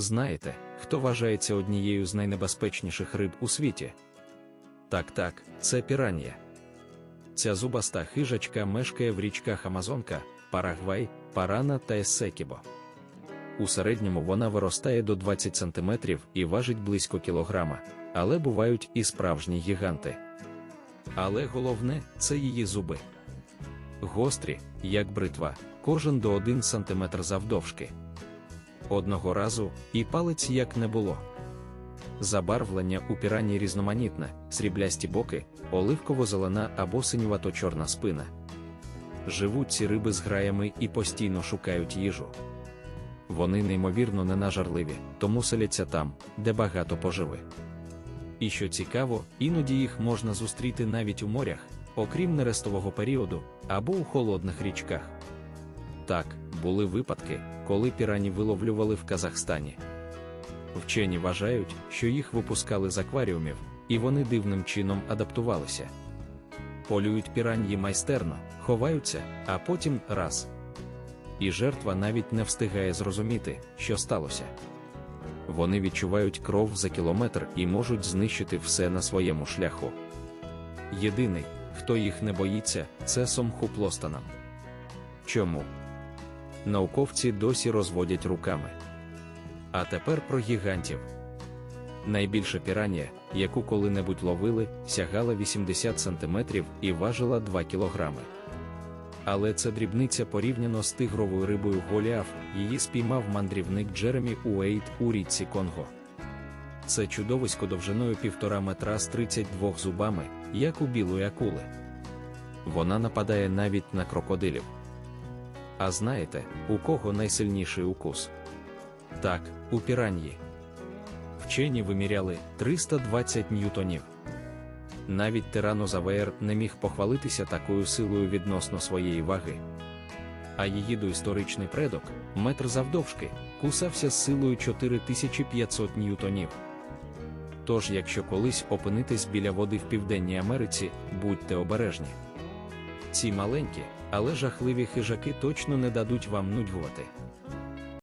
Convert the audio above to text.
Знаєте, хто вважається однією з найнебезпечніших риб у світі? Так, так, це піранія. Ця зубаста хижачка мешкає в річках Амазонка, Парагвай, Парана та Ессекібо. У середньому вона виростає до 20 см і важить близько кілограма, але бувають і справжні гіганти. Але головне це її зуби. Гострі, як бритва, кожен до 1 см завдовжки. Одного разу і палець як не було. Забарвлення у пірані різноманітне, сріблясті боки, оливково-зелена або синювато-чорна спина. Живуть ці риби з граями і постійно шукають їжу. Вони неймовірно ненажарливі, тому селяться там, де багато поживи. І що цікаво, іноді їх можна зустріти навіть у морях, окрім нерестового періоду, або у холодних річках. Так, були випадки, коли пірані виловлювали в Казахстані. Вчені вважають, що їх випускали з акваріумів, і вони дивним чином адаптувалися. Полюють піраньї майстерно, ховаються, а потім раз. І жертва навіть не встигає зрозуміти, що сталося. Вони відчувають кров за кілометр і можуть знищити все на своєму шляху. Єдиний, хто їх не боїться, це сомхуплостанам. Чому? Науковці досі розводять руками. А тепер про гігантів. Найбільша піранія, яку коли-небудь ловили, сягала 80 см і важила 2 кг. Але це дрібниця порівняно з тигровою рибою Голіаф, її спіймав мандрівник Джеремі Уейт у річці Конго. Це чудовисько довжиною півтора метра з 32 зубами, як у білої акули. Вона нападає навіть на крокодилів. А знаєте, у кого найсильніший укус? Так, у піраньї. Вчені виміряли 320 ньютонів. Навіть тиранозавеєр не міг похвалитися такою силою відносно своєї ваги. А її доісторичний предок, метр завдовжки, кусався з силою 4500 ньютонів. Тож, якщо колись опинитесь біля води в Південній Америці, будьте обережні. Ці маленькі, але жахливі хижаки точно не дадуть вам нудьгувати.